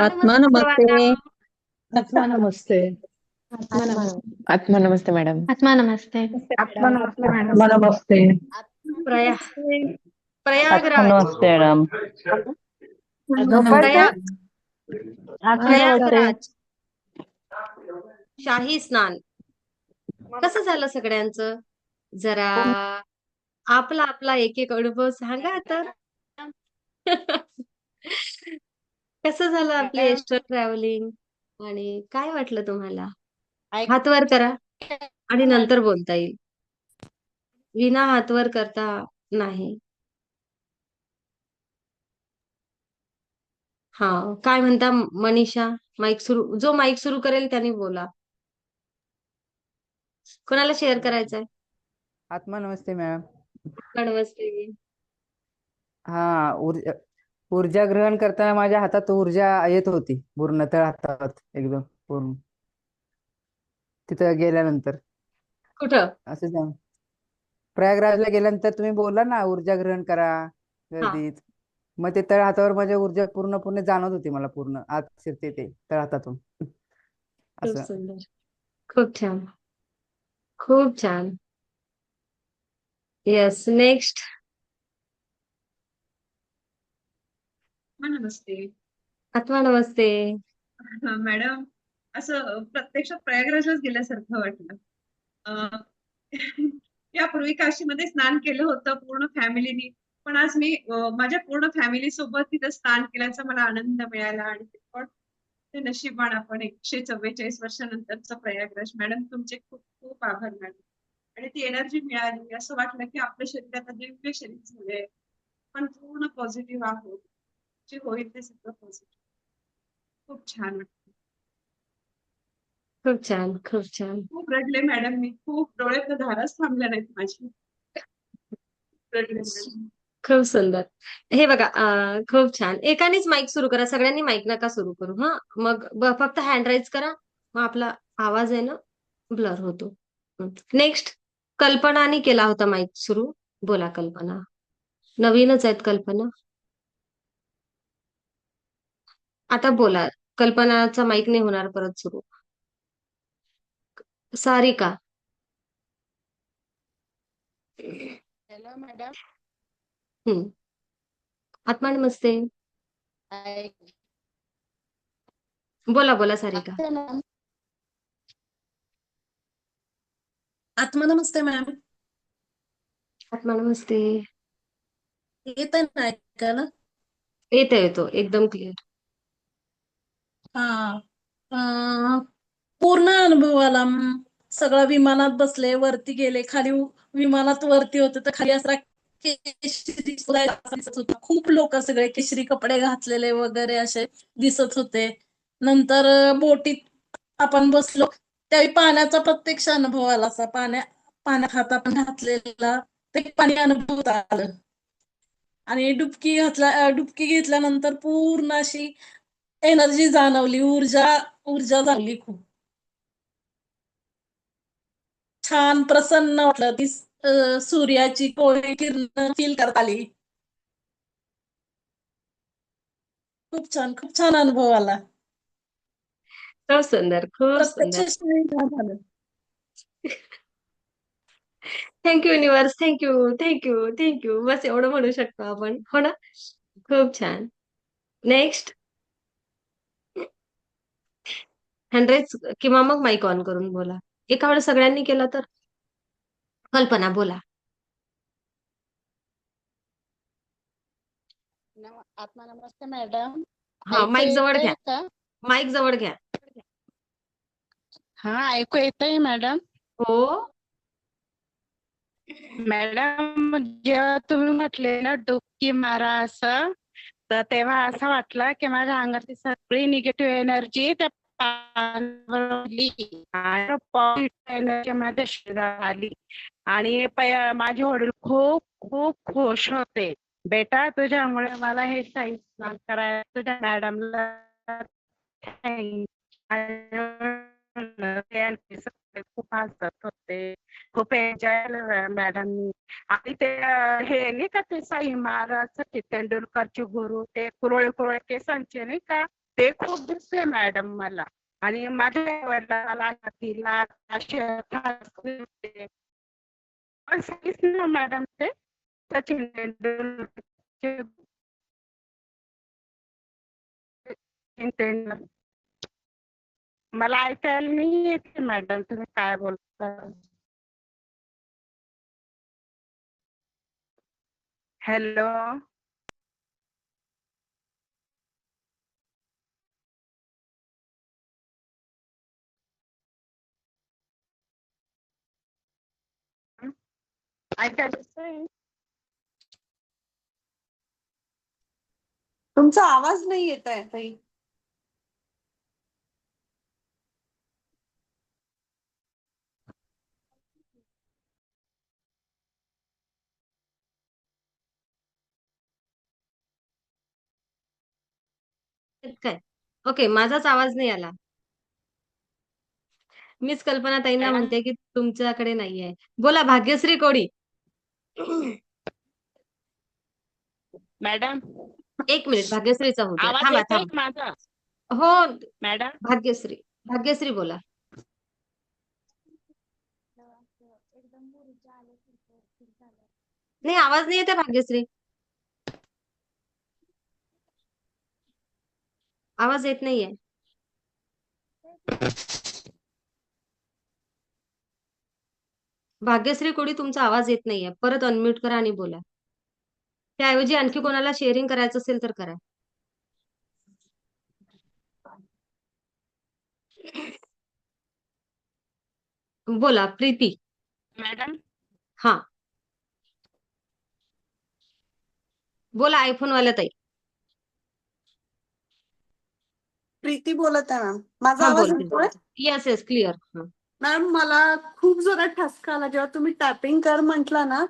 आत्मा नमस्ते आत्मा नमस्ते आत्मा नमस्ते आत्मा नमस्ते मॅडम. आत्मा नमस्ते आत्मा नमस्ते मॅडम. नमस्ते प्रया प्रयागराज नमस्ते मॅडम प्रयाग आत्मा प्रयागराज. शाही स्नान. कसं झालं सगळ्यांचं? जरा आपला आपला एक एक अनुभव सांगा तर कसं झालं आपली एस्टर ट्रॅव्हलिंग? आणि काय वाटलं तुम्हाला? हात वर करा आणि नंतर बोलता येईल. विना हात वर करता नाही. हा काय म्हणता मनीषा? माईक सुरू जो माईक सुरू करेल त्यांनी बोला. कोणाला शेअर करायचंय? आत्मा नमस्ते मॅम नमस्ते. हा ऊर्जा ऊर्जा ग्रहण करताना माझ्या हातात ऊर्जा येत होती. पूर्ण तळ हातात एकदम पूर्ण. तिथं गेल्यानंतर. कुठं? असं सांग. प्रयागराजला गेल्यानंतर तुम्ही बोलला ना ऊर्जा ग्रहण करा गर्दीत. मग ते तळ हातावर माझ्या ऊर्जा पूर्णपणे जाणवत होती मला पूर्ण. आत शिरते ते तळ हातातून. असं. सुंदर. खूप छान. खूप छान. येस नेक्स्ट नमस्ते. आत्मा नमस्ते. मॅडम असं प्रत्यक्षात प्रयागराजलाच गेल्यासारखं वाटलं. अं, यापूर्वी काशीमध्ये स्नान केलं होतं पूर्ण फॅमिलीनी पण आज मी अं, माझ्या पूर्ण फॅमिली सोबत तिथं स्नान केल्याचा मला आनंद मिळाला आणि ते पण ते नशीबवान आपण एकशे चव्वेचाळीस वर्षानंतरचं प्रयागराज. मॅडम तुमचे खूप खूप आभार मॅडम. आणि ती एनर्जी मिळाली. असं वाटलं की आपल्या शरीरात दिव्य शरीर झालंय. पण पूर्ण पॉझिटिव्ह आहोत. जे होईल ते सगळं पॉझिटिव्ह खूप छान वाटतं खूप छान खूप छान. खूप रडले मॅडम मी. खूप डोळ्यात धाराच थांबल्या नाहीत माझी. रडले मॅडम. खूप सुंदर. हे बघा खूप छान. एकानेच माईक सुरू करा. सगळ्यांनी माईक नका सुरू करू हा? मग फक्त हँड राईज करा. मग आपला आवाज आहे ना ब्लर होतो. नेक्स्ट कल्पनाने केला होता माईक सुरू. बोला कल्पना. नवीनच आहेत कल्पना. आता बोला कल्पनाचा माईक नाही होणार परत सुरू. सारिका. हॅलो मॅडम हम्म. आत्मा नमस्ते. बोला बोला सारिका. आत्मा नमस्ते मॅम आत्मा नमस्ते. येत ना ऐकायला? येतो येतो एकदम क्लिअर हा. पूर्ण अनुभव आला सगळं विमानात बसले वरती गेले खाली विमानात वरती होते तर खाली असा केशरी दिसत होता. खूप लोक सगळे केशरी कपडे घातलेले वगैरे असे दिसत होते. नंतर बोटीत आपण बसलो त्यावेळी पाण्याचा प्रत्यक्ष अनुभव आला असा. पाण्या पाण्यात हात आपण घातलेला ते पाणी अनुभव आलं. आणि डुबकी घातल्या डुबकी घेतल्यानंतर पूर्ण अशी एनर्जी जाणवली ऊर्जा ऊर्जा जाणली खूप. छान प्रसन्न वाटलं ती सूर्याची कोवळी किरण फील करता आली. खूप छान खूप छान अनुभव आला. खूप सुंदर खूप सुंदर. झालं. Thank you universe thank you thank you thank you बस एवढं म्हणू शकतो आपण. हो ना? खूप छान. नेक्स्ट हंड्रेड किंवा मग माईक ऑन करून बोला. एका वेळेस सगळ्यांनी केलं तर? कल्पना बोला. आत्मा नमस्ते मॅडम. हा माईक जवळ घ्या? माईक जवळ घ्या. हा ऐकू येतंय मॅडम? हो. मॅडम जेव्हा तुम्ही म्हटले ना डुबकी मारा असं तर तेव्हा असं वाटलं की माझ्या अंगातली सगळी निगेटिव्ह एनर्जी त्या आली आणि माझ्या शरीरात आली आणि माझे वडील खूप खूप खुश होते. बेटा तुझ्यामुळे मला हे शाही स्नान करायला तुझ्या मॅडमला खूप हसत होते. खूप एन्जॉय मॅडम आणि ते हे नाही का ते साई महाराज सचिन तेंडुलकरचे गुरु ते कुरळे कुरळे केसांचे नाही का? ते खूप दिसते मॅडम मला. आणि माझ्या वडिलांना तिला सांगितलं ना मॅडम ते सचिन तेंडुलकर मला ऐकायला नाही येते मॅडम तुम्ही काय बोलता? हॅलो? तुमचा आवाज नाही येत आहे ताई. काय? ओके माझाच आवाज नाही आला. मीच कल्पना ताईंना. म्हणते की तुमच्याकडे नाहीये. बोला भाग्यश्री कोडी मॅडम? एक मिनिट भाग्यश्रीचा होऊ द्या आवाज थांबा येतोय थांबा. माझा? हो. मॅडम? भाग्यश्री भाग्यश्री बोला. नाही आवाज नाही येते भाग्यश्री. आवाज येत नाहीये. भाग्यश्री कोडी तुमचा आवाज येत नाहीये. परत अनम्यूट करा आणि बोला. त्याऐवजी आणखी कोणाला शेअरिंग करायचं असेल तर करा. बोला प्रीती. मॅडम? हा. बोला आयफोन वाल्या ताई. प्रीती बोलत आहे मॅम. माझा आवाज येतोय? येस येस क्लिअर मॅम मला खूप जोरात ठसका आला. जेव्हा तुम्ही टॅपिंग कर म्हटला ना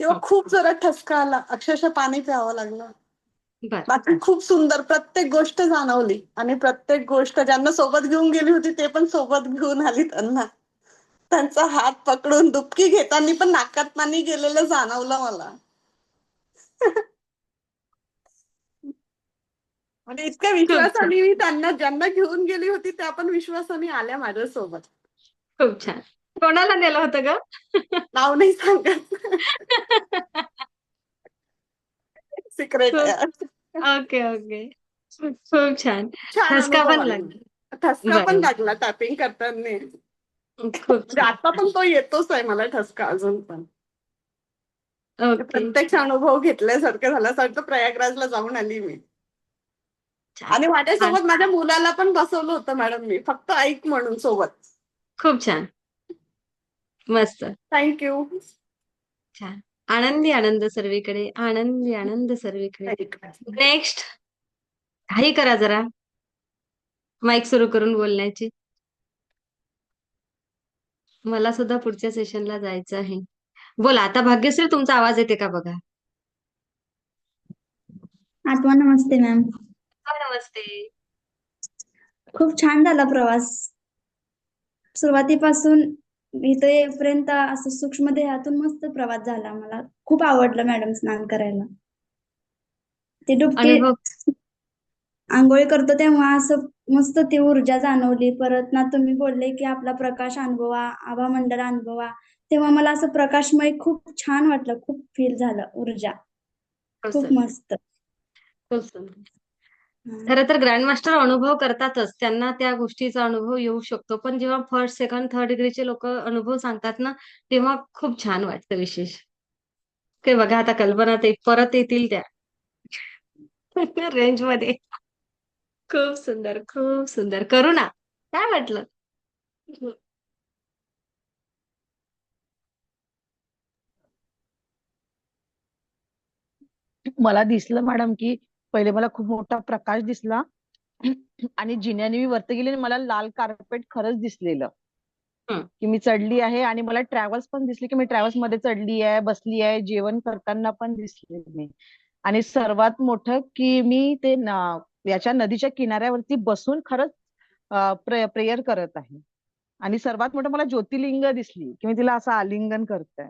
तेव्हा हं. खूप जोरात ठसका आला. अक्षरशः पाणी प्यावं लागलं. बाकी खूप सुंदर. प्रत्येक गोष्ट जाणवली. आणि प्रत्येक गोष्ट ज्यांना सोबत घेऊन गेली होती ते पण सोबत घेऊन आली त्यांना. त्यांचा हात पकडून दुपकी घेताना पण नाकात पाणी गेलेलं जाणवलं मला. म्हणजे इतक्या विश्वासाने मी त्यांना ज्यांना घेऊन गेली होती त्या पण विश्वासाने आल्या माझ्यासोबत. खूप छान. कोणाला नेलं होतं ग? नाव नाही सांगत. Secret okay okay. खूप छान. ठसका पण. लागला. ठसका पण. लागला टॅपिंग करताना. खूप आता पण तो येतोच आहे मला ठसका अजून पण. प्रत्यक्ष अनुभव घेतल्यासारखं झालं असं वाटतं प्रयागराजला जाऊन आली मी. आणि माझ्यासोबत माझ्या मुलाला पण बसवलं होतं मॅडम मी. फक्त ऐक म्हणून सोबत. खूप छान. मस्त. थँक्यू छान. आनंदी आनंद सर्वीकडे आनंदी आनंद सर्वीकडे. नेक्स्ट काही करा जरा. माईक सुरू करून बोलण्याची. मला सुद्धा पुढच्या सेशनला जायचं आहे. बोला आता भाग्यश्री तुमचा आवाज येते का बघा? आत्मा नमस्ते मॅम हा, नमस्ते. खूप छान झाला प्रवास. सुरुवातीपासून इथं येईपर्यंत असं सूक्ष्म देहातून मस्त प्रवास झाला मला. खूप आवडलं मॅडम स्नान करायला. ते डुबके आंघोळी करतो तेव्हा असं मस्त ती ऊर्जा जाणवली. परत ना तुम्ही बोलले की आपला प्रकाश अनुभवा आभा मंडळ अनुभवा. तेव्हा मला असं प्रकाशमय खूप छान वाटलं. खूप फील झालं ऊर्जा. खूप मस्त. खरं तर ग्रँड मास्टर अनुभव करतातच. त्यांना त्या गोष्टीचा अनुभव येऊ शकतो. पण जेव्हा फर्स्ट सेकंड थर्ड डिग्रीचे लोक अनुभव सांगतात ना तेव्हा खूप छान वाटतं विशेष. ते बघा आता कल्पना ते परत येतील त्या. रेंजमध्ये. खूप सुंदर खूप सुंदर. करू ना. काय वाटलं? मला दिसलं मॅडम की पहिले मला खूप मोठा प्रकाश दिसला. आणि जिन्याने मी वरती गेले आणि मला लाल कार्पेट खरंच दिसलेलं. की मी चढली आहे आणि मला ट्रॅव्हल्स पण दिसली की मी ट्रॅव्हल्समध्ये चढली आहे बसली आहे जेवण करताना पण दिसले मी. आणि सर्वात मोठं की मी ते याच्या नदीच्या किनाऱ्यावरती बसून खरंच प्रेयर करत आहे. आणि सर्वात मोठं मला ज्योतिर्लिंग दिसली की मी तिला असं आलिंगन करतोय.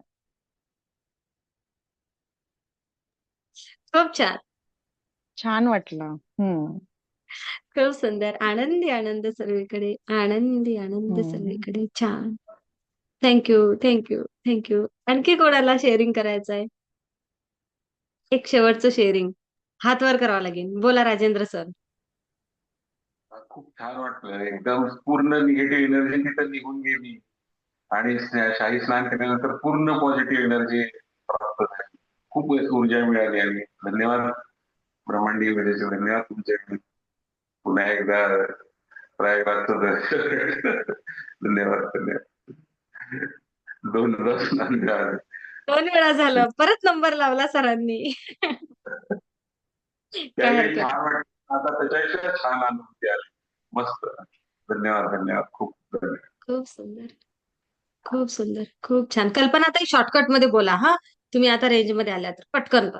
खूप छान. छान वाटलं. हम्म. खूप सुंदर. आनंदी आनंद सर्वीकडे आनंदी आनंद. सर्वीकडे छान. थँक्यू थँक्यू थँक्यू आणखी कोणाला शेअरिंग करायचं आहे एक शेवटचं शेअरिंग हात वर करावा लागेल. बोला राजेंद्र सर खूप छान वाटलं. एकदम पूर्ण निगेटिव्ह एनर्जी तिथं निघून गेली. आणि शाही स्नान केल्यानंतर पूर्ण पॉझिटिव्ह एनर्जी प्राप्त झाली. खूप ऊर्जा मिळाली आणि धन्यवाद. ब्रह्मांडी वेळेचे धन्यवाद तुमचे. पुन्हा एकदा प्रयागराजचं धन्यवाद धन्यवाद. स्नान मिळालं दोन वेळा झालं. परत नंबर लावला सरांनी. आता त्याच्यापेक्षा छान अनुभूती आली. मस्त. धन्यवाद धन्यवाद. खूप धन्यवाद. खूप सुंदर. खूप सुंदर. खूप छान. कल्पना ताई शॉर्टकटमध्ये बोला हा. तुम्ही आता रेंजमध्ये आल्या तर पटकन कर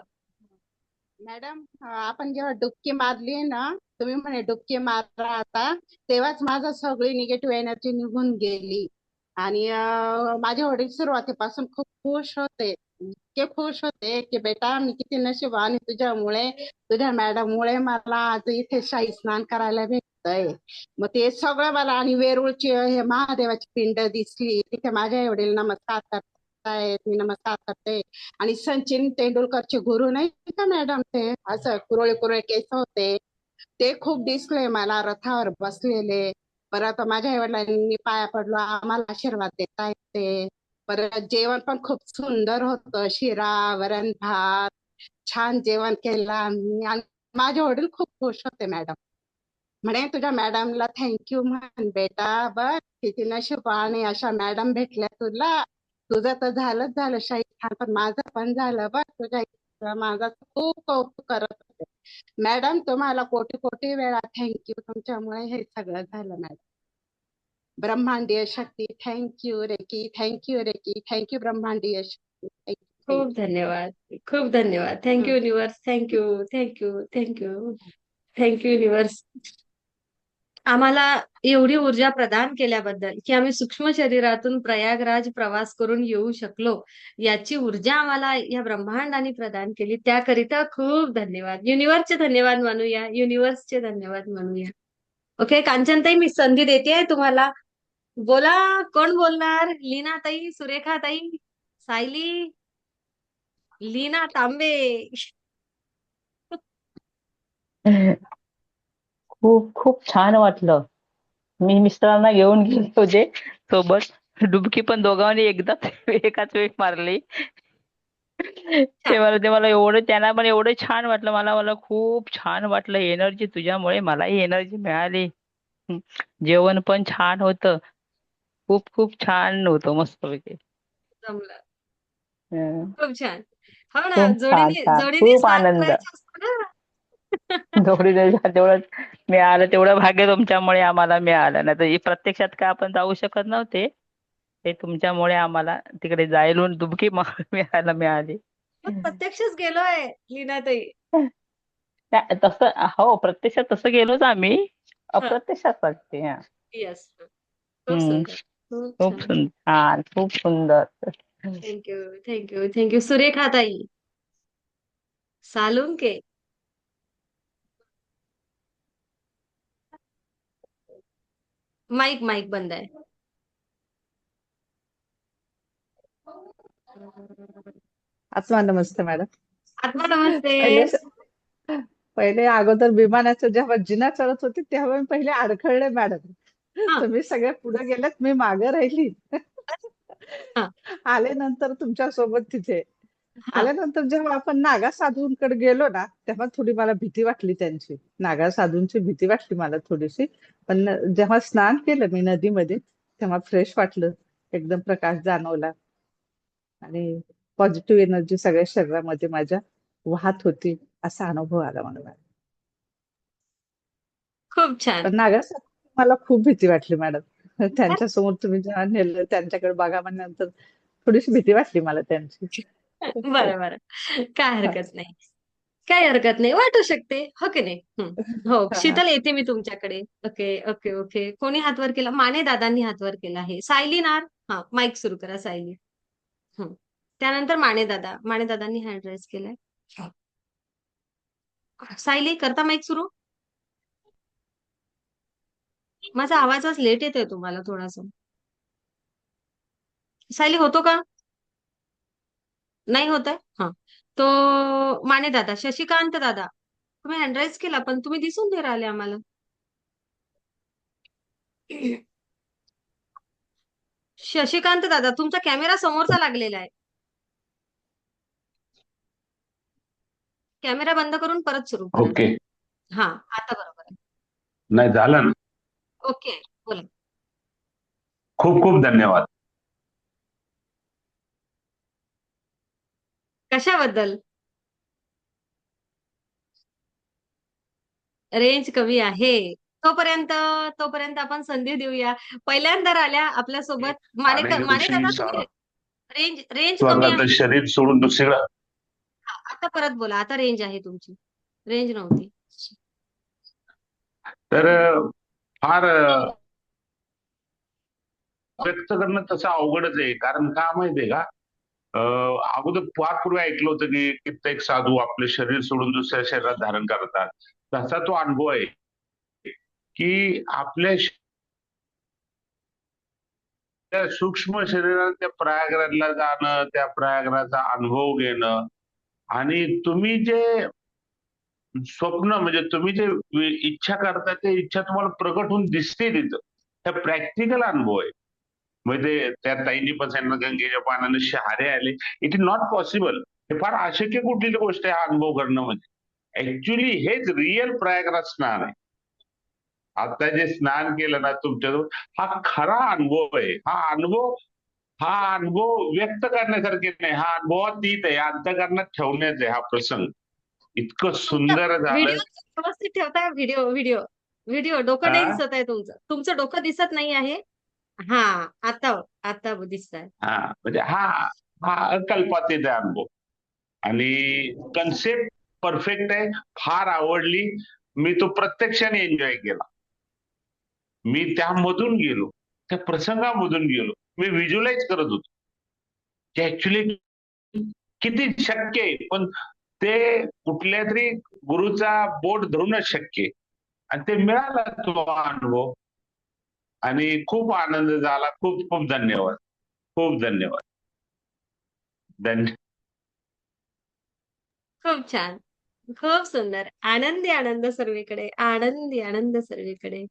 मॅडम आपण जेव्हा डुबकी मारली ना तुम्ही म्हणे डुबकी मारा आता तेव्हाच माझा सगळी निगेटिव्ह एनर्जी निघून गेली. आणि माझे वडील सुरुवातीपासून खूप खुश होते. इतके खुश होते की बेटा मी किती नशीब आहे तुझ्यामुळे तुझ्या मॅडम मुळे मला आज इथे शाही स्नान करायला भेटतय. मग ते सगळं मला आणि वेरूळची हे महादेवाची पिंड दिसली. तिथे माझ्या वडील नमस्कार करतायत मी नमस्कार करते. आणि सचिन तेंडुलकरचे गुरु नाही का मॅडम ते? असं कुरळे कुरळे केस होते. ते खूप दिसले मला रथावर बसलेले. परत माझ्या आईवडिलांनी पाया पडलो आम्हाला आशीर्वाद देता येते. परत जेवण पण खूप सुंदर होतं शिरा वरण भात छान जेवण केलं आम्ही. आणि माझे वडील खूप खुश होते मॅडम. म्हणे तुझ्या मॅडमला थँक्यू म्हण बेटा. बस किती नशिबाने अशा मॅडम भेटल्या तुला. तुझं तर झालंच झालं शाहीद खान पण माझं पण झालं बघ तुझ्या माझं खूप कौतुक करत होते. मॅडम तुम्हाला कोटी कोटी वेळा थँक्यू तुमच्यामुळे हे सगळं झालं मॅडम. ब्रह्मांडीय शक्ती. Thank you reiki. Thank you reiki. Thank you ब्रह्मांडीय शक्ती. थँक्यू खूप धन्यवाद. खूप धन्यवाद. Thank you universe thank you thank you thank you thank you universe आम्हाला एवढी ऊर्जा प्रदान केल्याबद्दल की आम्ही सूक्ष्म शरीरातून प्रयागराज प्रवास करून येऊ शकलो याची ऊर्जा आम्हाला या ब्रह्मांडाने प्रदान केली. त्याकरिता खूप धन्यवाद. युनिवर्सचे धन्यवाद मानूया. युनिवर्सचे धन्यवाद मानूया. ओके कांचनताई मी संधी देते तुम्हाला. बोला कोण बोलणार? लीना ताई सुरेखा ताई सायली लीना तांबे. खूप खूप छान वाटलं. मी मिस्टरांना घेऊन गेले होते सोबत. डुबकी पण दोघांनी एकदाच एकाच वेळी मारली. ते मला ते मला एवढं त्यांना पण एवढं छान वाटलं. मला मला खूप छान वाटलं एनर्जी तुझ्यामुळे. मलाही एनर्जी मिळाली. जेवण पण छान होतं. खूप खूप छान होतं मस्तपैकी. खूप छान. हो ना जोडीने खूप आनंद. करायचं असतं ना जोडीने तेवढं मिळालं तेवढं भाग्य तुमच्यामुळे आम्हाला मिळालं. नाही तर प्रत्यक्षात काय आपण जाऊ शकत नव्हते ते तुमच्यामुळे आम्हाला तिकडे जायला मार मिळायला मिळाली. प्रत्यक्षच गेलोय लीना ताई त्या- तसं हो प्रत्यक्षात तसं गेलोच आम्ही. अप्रत्यक्षात वाटते हा. येस खूप. सुंदर. छान. खूप सुंदर. थँक्यू थँक्यू थँक्यू सुरेखा ताई. सालुंके. माईक माईक बंद आहे आत्मा नमस्ते मॅडम। आत्मा नमस्ते। पहिले अगोदर विमानाचं जेव्हा जिना चढत होती तेव्हा मी पहिले अडखळले मॅडम. हा. तुम्ही सगळे पुढे गेलेत मी मागे राहिली. हा. आले नंतर तुमच्यासोबत तिथे हा. आल्यानंतर जेव्हा आपण नागा साधूंकडे गेलो ना तेव्हा थोडी मला भीती वाटली त्यांची. नागा साधूंची भीती वाटली मला थोडीशी. पण जेव्हा स्नान केलं मी नदीमध्ये तेव्हा फ्रेश वाटलं. एकदम प्रकाश जाणवला. आणि पॉझिटिव्ह एनर्जी सगळ्या शरीरामध्ये माझ्या वाहत होती असा अनुभव आला मला. खूप छान. नागासाहेब मला खूप भीती वाटली मॅडम. त्यांच्यासमोर तुम्ही जेव्हा नेलं त्यांच्याकडे बघा म्हणल्यानंतर थोडीशी भीती वाटली मला त्यांची. बरं बरं. काय हरकत नाही. काय हरकत नाही. वाटू शकते. हो की नाही. हो. हा. शीतल येते मी तुमच्याकडे. Okay okay okay. कोणी हात वर केला? माने दादांनी हात वर केला आहे. सायली नार? हा माईक सुरू करा सायली. हम्म. त्यानंतर माने दादा. माने दादांनी हँड राईज केलाय. सायली करता माईक सुरू? माझा आवाज आज लेट येतोय तुम्हाला थोडासा. सायली होतो का? नाही होत आहे? हा. तो माने दादा शशिकांत दादा तुम्ही हँडराईज केला पण तुम्ही दिसून नाही राहिले आम्हाला. शशिकांत दादा तुमचा कॅमेरा समोरचा लागलेला आहे. कॅमेरा बंद करून परत सुरू करा. ओके हा आता बरोबर आहे. नाही झालं ना. ओके बोला. खूप खूप धन्यवाद. कशाबद्दल? रेंज कमी आहे. तोपर्यंत तोपर्यंत आपण संधी देऊया. पहिल्यांदा आल्या आपल्यासोबत. माने आणि माने दादा तुम्ही रेंज रेंज कमी शरीर सोडून दुसरीकडं? आता परत बोला. आता रेंज आहे तुमची. रेंज नव्हती. तर फार व्यक्त करणं तसं अवघडच आहे. कारण का माहितीये का? अगोदर फार पूर्वी ऐकलं होतं की कित्येक साधू आपले शरीर सोडून दुसऱ्या शरीरात धारण करतात. तसा तो अनुभव आहे की आपल्या त्या सूक्ष्म शरीरात त्या प्रयागराजला जाणं त्या प्रयागराचा अनुभव घेणं आणि तुम्ही जे स्वप्न म्हणजे तुम्ही जे इच्छा करता ते इच्छा तुम्हाला प्रकट होऊन दिसते तिथं हे प्रॅक्टिकल अनुभव आहे. म्हणजे त्या ताईंनी पण सांगितलं गंगेच्या पानाने शहारे आले. इट इज नॉट पॉसिबल हे फार अशक्य कुठली गोष्ट आहे हा अनुभव करणं? म्हणजे ऍक्च्युली हेच रिअल प्रयागराज स्नान आहे. आता जे स्नान केलं ना तुमच्याजवळ हा खरा अनुभव आहे. हा अनुभव हा अनुभव व्यक्त करण्यासारखे नाही. हा अनुभवातीत आहे. अंतकरणात ठेवण्याचा आहे हा प्रसंग. इतकं सुंदर झालं. व्हिडिओ व्यवस्थित ठेवताय व्हिडिओ व्हिडिओ व्हिडिओ डोकं नाही? दिसत आहे तुमचं. तुमचं डोकं दिसत नाही आहे. हा आता आता दिसत आहे हा म्हणजे हा हा अकल्पातीत आहे अनुभव. आणि कन्सेप्ट परफेक्ट आहे फार आवडली. मी तो प्रत्यक्षाने एन्जॉय केला. मी त्यामधून गेलो त्या प्रसंगामधून गेलो. मी व्हिज्युअलाइज करत होतो. की ऍक्च्युली किती शक्य आहे पण ते कुठल्या तरी गुरुचा बोट धरूनच शक्य आहे. आणि ते मिळाला तो अनुभव. आणि खूप आनंद झाला. खूप खूप धन्यवाद. खूप धन्यवाद. धन्य खूप छान. खूप सुंदर. आनंदी आनंद सर्वीकडे. आनंदी आनंद सर्वीकडे.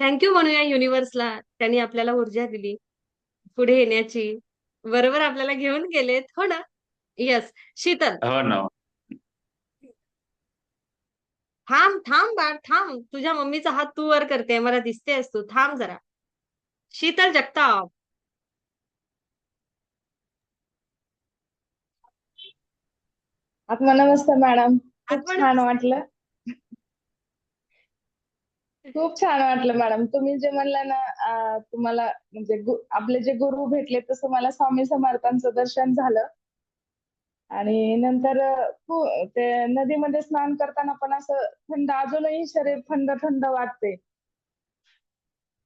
थँक्यू म्हणूया युनिव्हर्सला. त्यांनी आपल्याला ऊर्जा दिली. पुढे येण्याची. बरोबर आपल्याला घेऊन गेलेत. हो ना? येस शीतल. हो ना. थांब थांब बाळ. थांब. तुझ्या मम्मीचा हात तू वर करते मला दिसतेस तू. थांब जरा. शीतल जगताप. आत्मनमस्ते मॅडम. खूप. छान वाटलं. खूप छान वाटलं मॅडम. तुम्ही जे म्हणलं ना तुम्हाला म्हणजे आपले जे गुरु भेटले तसं मला स्वामी समर्थांचं दर्शन झालं. आणि नंतर ते नदीमध्ये स्नान करताना पण असं थंड अजूनही शरीर थंड थंड वाटते.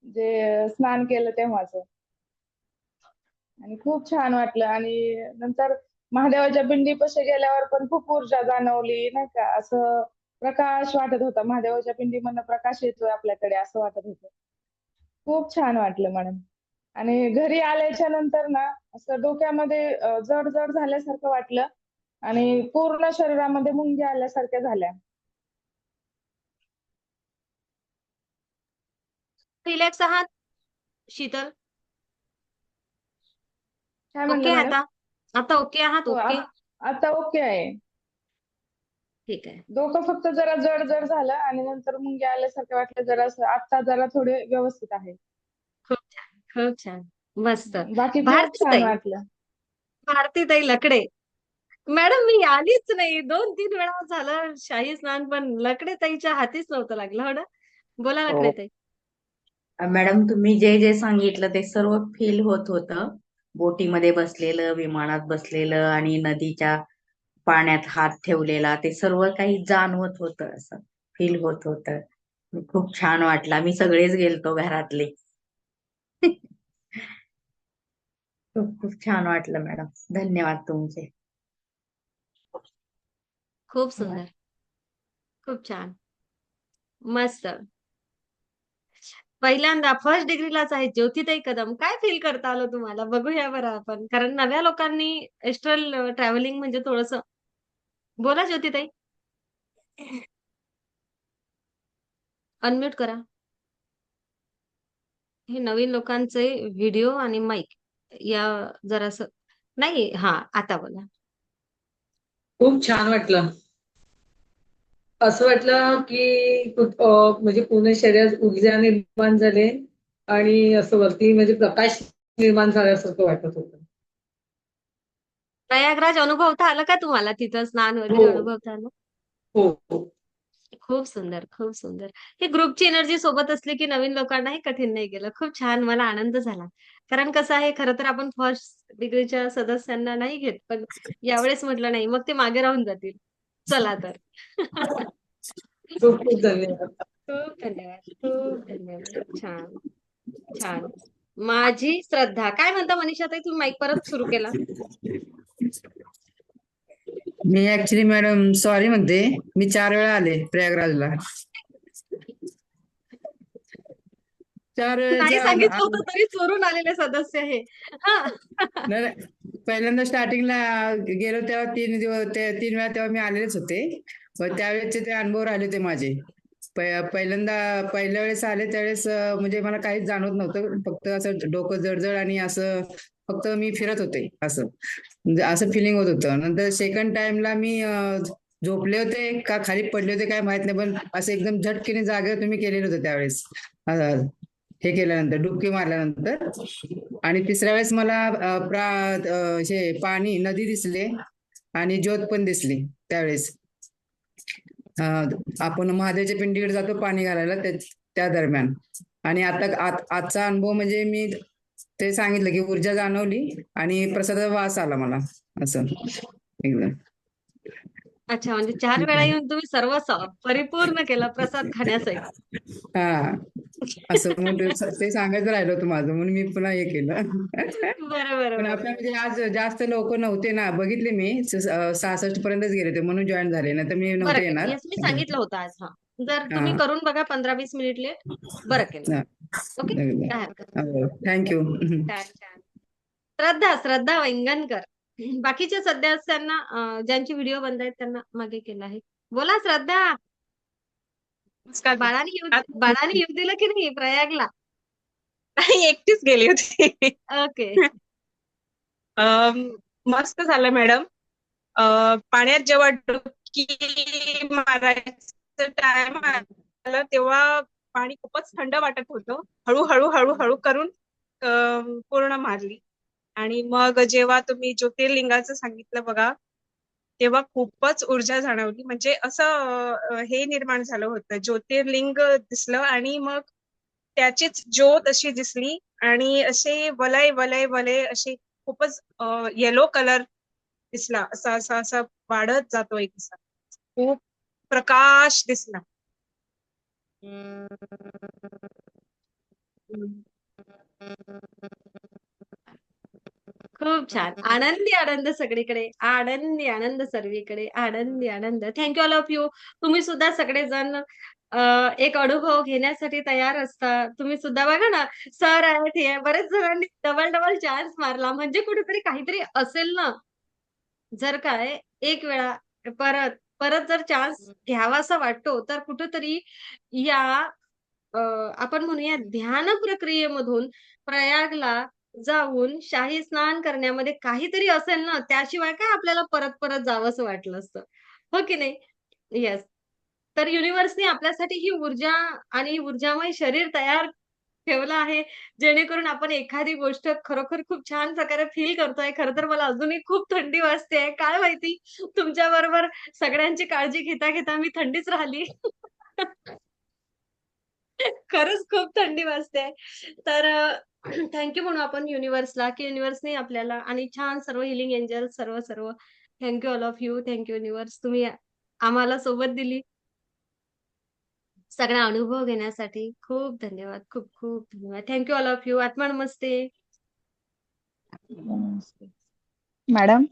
जे स्नान केलं तेव्हाच. आणि खूप छान वाटलं. आणि नंतर महादेवाच्या पिंडी पशी गेल्यावर पण खूप ऊर्जा जाणवली नाही का? असं प्रकाश वाटत होता. महादेवाच्या पिंडी मधनं प्रकाश येतोय आपल्याकडे असं वाटत होतं. खूप छान वाटलं मॅडम. आणि घरी आल्याच्यानंतर ना असं डोक्यामध्ये जड जड झाल्यासारखं वाटलं. आणि पूर्ण शरीरामध्ये मुंग्या आल्यासारख्या झाल्या. रिलॅक्स आहात शीतल. ओके आता? आता ओके आहात? हो, ओके. आता ओके आहे. ठीक आहे. डोकं फक्त जरा जड जड झालं आणि नंतर मुंग्या आल्यासारखं वाटलं जरा आता जरा थोडे व्यवस्थित आहे. खूप छान खूप छान. मस्त. बाकी भारती वाटलं. भारतीताई लकडे. मॅडम मी आलीच नाही. दोन तीन वेळा झालं शाही स्नान पण लकडे ताईच्या हातीच नव्हतं लागलं हो ना? बोला हो. लकडे ताई मॅडम तुम्ही जे जे सांगितलं ते सर्व फील होत होतं. बोटीमध्ये बसलेलं विमानात बसलेलं आणि नदीच्या पाण्यात हात ठेवलेला ते सर्व काही जाणवत होतं असं फील होत होतं. खूप छान वाटलं. मी सगळेच गेलतो घरातले. खूप खूप छान वाटलं मॅडम. धन्यवाद तुमचे. खूप सुंदर. खूप छान. मस्त. पहिल्यांदा फर्स्ट डिग्रीलाच आहे ज्योतिताई कदम. काय फील करता आलं तुम्हाला? बघूया बरं आपण. कारण नव्या लोकांनी एस्ट्रल ट्रॅव्हलिंग म्हणजे थोडस बोला ज्योतिताई. अनम्यूट करा. हे नवीन लोकांचे व्हिडिओ आणि माईक या जरासं नाही हा आता बोला. खूप छान वाटलं. असं वाटलं की म्हणजे पूर्ण शरीरात ऊर्जा निर्माण झाले आणि असं वरती म्हणजे प्रकाश निर्माण झाल्यासारखं वाटत होतं. प्रयागराज अनुभवता आलं का तुम्हाला तिथं स्नान वगैरे हो. अनुभवता आलं? हो हो. खूप सुंदर खूप सुंदर. ही ग्रुपची एनर्जी सोबत असली की नवीन लोकांनाही कठीण नाही गेलं. खूप छान मला आनंद झाला. कारण कसं आहे खरं तर आपण फर्स्ट डिग्रीच्या सदस्यांना नाही घेत पण यावेळेस म्हटलं नाही मग ते मागे राहून जातील. चला तर. खूप खूप धन्यवाद. खूप धन्यवाद खूप धन्यवाद. छान छान. माझी श्रद्धा. काय म्हणता मनीषा ताई तुम्ही माईक परत सुरू केला. मी ऍक्च्युली मॅडम सॉरी म्हणते. मी चार वेळा आले प्रयागराजला. चार नाही वेळेचा सांगितलं होतं तरी चोरून आलेले सदस्य हे हा. नाही, नाही. पहिल्यांदा स्टार्टिंगला गेलो तेव्हा तीन दिवस ते तीन वेळा तेव्हा मी आलेलेच होते. पण ते अनुभव राहिले होते माझे. पहिल्यांदा पहिल्या वेळेस आले त्यावेळेस म्हणजे मला काहीच जाणवत नव्हतं. फक्त असं डोकं जडजड आणि असं फक्त मी फिरत होते असं. म्हणजे असं फिलिंग होत होतं. नंतर सेकंड टाइमला मी झोपले होते का खाली पडले होते काय माहीत नाही पण असं एकदम झटकीने जागेवर तुम्ही केलेले होते त्यावेळेस. हे केल्यानंतर डुबकी मारल्यानंतर. आणि तिसऱ्या वेळेस मला प्रा हे पाणी नदी दिसले आणि ज्योत पण दिसली त्यावेळेस. आपण महादेवच्या पिंडीकडे जातो पाणी घालायला त्या त्या दरम्यान. आणि आता आत- आजचा अनुभव म्हणजे मी ते सांगितलं की ऊर्जा जाणवली आणि प्रसादाचा वास आला मला असं. एकदम. अच्छा म्हणजे चार वेळा येऊन तुम्ही सर्व परिपूर्ण केलं प्रसाद खाण्यासहित हा. असं म्हणून ते सांगायचं राहिलं होतं माझं म्हणून मी पुन्हा हे केलं. बरं बरं पण आपल्या म्हणजे आज जास्त लोक नव्हते ना बघितले मी सहासष्ट पर्यंतच गेले होते म्हणून जॉईन झाले नाही तर मी नव्हते येणार. मी सांगितलं होतं आज हा. जर तुम्ही हा. करून बघा पंधरा वीस मिनिट लेट बरं केलं. ओके? नाही. Thank you. श्रद्धा श्रद्धा वैंगणकर. बाकीच्या सदस्यांना ज्यांचे व्हिडिओ बंद आहेत त्यांना मागे केलं आहे. बोला श्रद्धा. बाळाने येऊ बाळाने येऊ दिलं की नाही? प्रयागला. नाही एकटीच गेली होती. ओके. मस्त झालं मॅडम. पाण्यात जेव्हा डुबकी मारायचं टाइम आलं तेव्हा पाणी खूपच थंड वाटत होतं. हळूहळू हळूहळू करून पूर्ण मारली. आणि मग जेव्हा तुम्ही ज्योतिर्लिंगाचं सांगितलं बघा तेव्हा खूपच ऊर्जा जाणवली. म्हणजे असं हे निर्माण झालं होतं. ज्योतिर्लिंग दिसलं आणि मग त्याचीच ज्योत अशी दिसली आणि असे वलय वलय वलय असे खूपच येलो कलर दिसला. असा असा असा वाढत जातो एक असा खूप प्रकाश दिसला. खूप छान. आनंदी आनंद सगळीकडे. आनंदी आनंद सर्वीकडे. आनंदी आनंद. Thank you all of you तुम्ही सुद्धा सगळेजण एक अनुभव घेण्यासाठी तयार असता. तुम्ही सुद्धा बघा ना सर आहेत हे. बरेच जणांनी डबल डबल चान्स मारला. म्हणजे कुठेतरी काहीतरी असेल ना. जर काय एक वेळा परत परत जर चान्स घ्यावासा वाटतो तर कुठेतरी या आपण म्हणूया ध्यान प्रक्रियेमधून प्रयागला जाऊन शाही स्नान करण्यामध्ये काहीतरी असेल ना त्याशिवाय काय आपल्याला परत परत जावंसं वाटलं असतं. हो की नाही? येस तर युनिव्हर्सने आपल्यासाठी ही ऊर्जा आणि ऊर्जामय शरीर तयार ठेवलं आहे जेणेकरून आपण एखादी गोष्ट खरोखर खूप छान प्रकारे फील करतोय. खर तर मला अजूनही खूप थंडी वाजते काय माहिती? तुमच्या बरोबर सगळ्यांची काळजी घेता घेता मी थंडीच राहिली. खरंच खूप थंडी वाजते. तर थँक्यू म्हणू आपण युनिव्हर्सला की युनिव्हर्सने आपल्याला आणि छान सर्व हिलिंग एंजल सर्व सर्व. Thank you all of you thank you universe तुम्ही आम्हाला सोबत दिली. सगळा अनुभव घेण्यासाठी खूप धन्यवाद. खूप खूप धन्यवाद. थँक्यू ऑल ऑफ यू आत्मा नमस्ते. मॅडम?